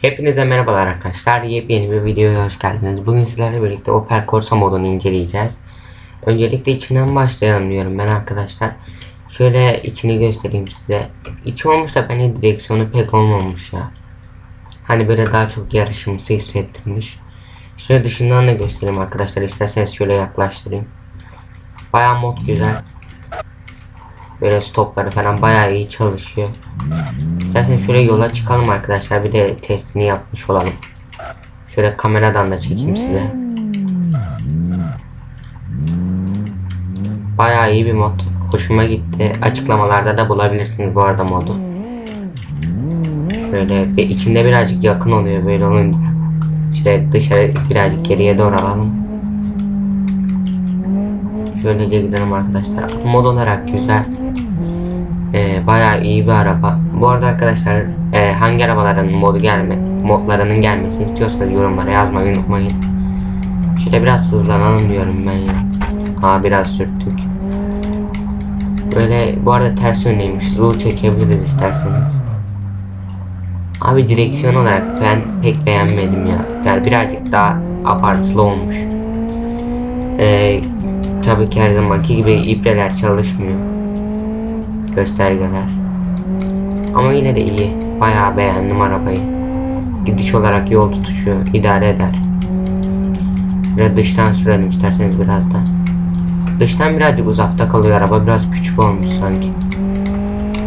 Hepinize merhabalar arkadaşlar. Yepyeni bir videoya hoş geldiniz. Bugün sizlerle birlikte Opel Corsa modunu inceleyeceğiz. Öncelikle içinden başlayalım diyorum ben arkadaşlar. Şöyle içini göstereyim size. İçi olmuş da bence direksiyonu pek olmamış ya. Hani böyle daha çok yarışımsı hissettirmiş. Şöyle dışından da göstereyim arkadaşlar. İsterseniz şöyle yaklaştırayım. Baya mod güzel. Böyle stopları falan bayağı iyi çalışıyor. İsterseniz şöyle yola çıkalım arkadaşlar. Bir de testini yapmış olalım. Şöyle kameradan da çekeyim size. Bayağı iyi bir mod. Hoşuma gitti. Açıklamalarda da bulabilirsiniz bu arada modu. Şöyle bir içinde birazcık yakın oluyor böyle olunca. Şöyle dışarı birazcık geriye doğru alalım. Şöylece gidelim arkadaşlar. Mod olarak güzel. Ee, bayağı iyi bir araba. Bu arada arkadaşlar e, hangi arabaların modu gelme modlarının gelmesini istiyorsanız yorumlara yazmayı unutmayın. Şöyle biraz hızlanalım diyorum ben ya. Ha biraz sürttük. Böyle bu arada ters yönleymiş. Zoom çekebiliriz isterseniz. Abi direksiyon olarak ben pek beğenmedim ya. Yani birazcık daha abartılı olmuş. Ee, tabii ki her zamanki gibi ibreler çalışmıyor göstergeler. Ama yine de iyi. Bayağı beğendim arabayı. Gidiş olarak yol tutuşu idare eder. Biraz dıştan sürelim isterseniz biraz da. Dıştan birazcık uzakta kalıyor araba. Biraz küçük olmuş sanki.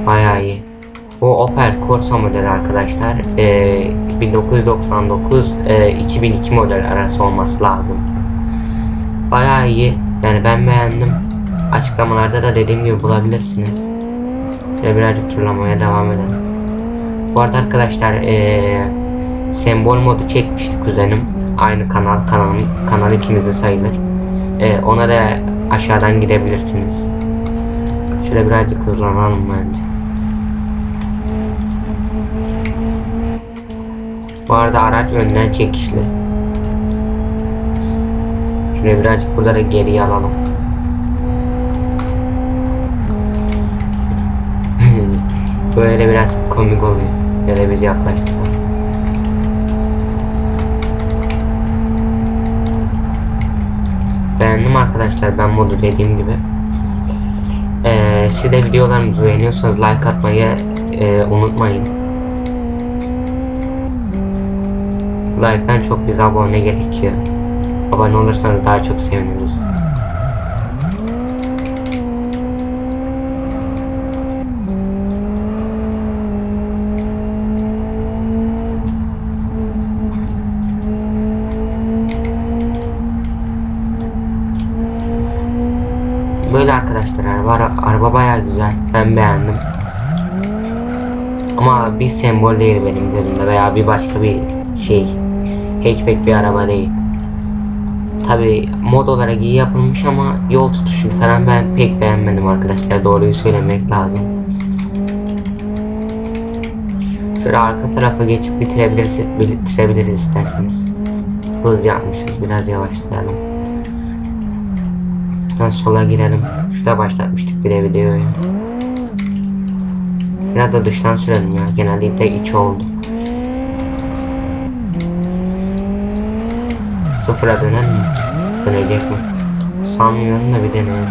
Bayağı iyi. Bu Opel Corsa modeli arkadaşlar. Ee, 1999 e, 2002 model arası olması lazım. Bayağı iyi. Yani ben beğendim. Açıklamalarda da dediğim gibi bulabilirsiniz. Ve birazcık turlamaya devam edelim. Bu arada arkadaşlar ee, sembol modu çekmişti kuzenim. Aynı kanal kanalım kanal ikimizde sayılır. Ee, ona da aşağıdan gidebilirsiniz. Şöyle birazcık hızlanalım bence. Bu arada araç önden çekişli. Şöyle birazcık burada da geriye alalım. Böyle biraz komik oluyor. Ya da biz yaklaştılar. Beğendim arkadaşlar ben modu dediğim gibi. Ee, siz de videolarımızı beğeniyorsanız like atmayı e, unutmayın. Like'dan çok bize abone gerekiyor. Abone olursanız daha çok seviniriz. Böyle arkadaşlar araba, araba bayağı güzel. Ben beğendim. Ama bir sembol değil benim gözümde veya bir başka bir şey. Hatchback bir araba değil. Tabi mod olarak iyi yapılmış ama yol tutuşu falan ben pek beğenmedim arkadaşlar. Doğruyu söylemek lazım. Şöyle arka tarafa geçip bitirebiliriz, bitirebiliriz isterseniz. Hız yapmışız biraz yavaşlayalım. Şuradan sola girelim. Şurada başlatmıştık bir de videoyu. Biraz da dıştan sürelim ya. Genellikle iç oldu. Sıfıra döner mi? Dönecek mi? Sanmıyorum da bir deneyelim.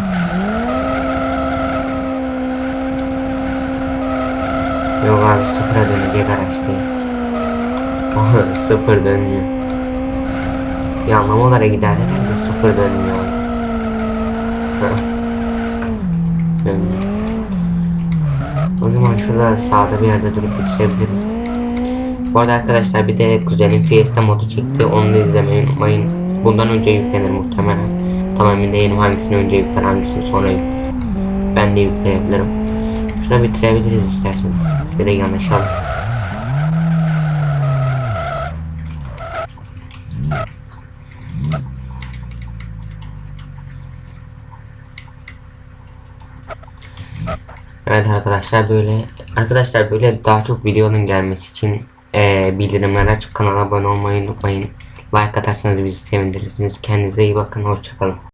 Yok abi sıfıra dönecek araç değil. sıfır dönmüyor. Bir anlam olarak idare eder de sıfır dönmüyor O zaman şurada sağda bir yerde durup bitirebiliriz. Bu arada arkadaşlar bir de kuzenim Fiesta modu çekti. Onu da izlemeyi unutmayın. Bundan önce yüklenir muhtemelen. Tam emin değilim hangisini önce yükler hangisini sonra yükler. Ben de yükleyebilirim. Şurada bitirebiliriz isterseniz. Şöyle yanaşalım. Evet arkadaşlar böyle arkadaşlar böyle daha çok videonun gelmesi için e, bildirimleri açıp kanala abone olmayı unutmayın. Like atarsanız bizi sevindirirsiniz. Kendinize iyi bakın. Hoşçakalın.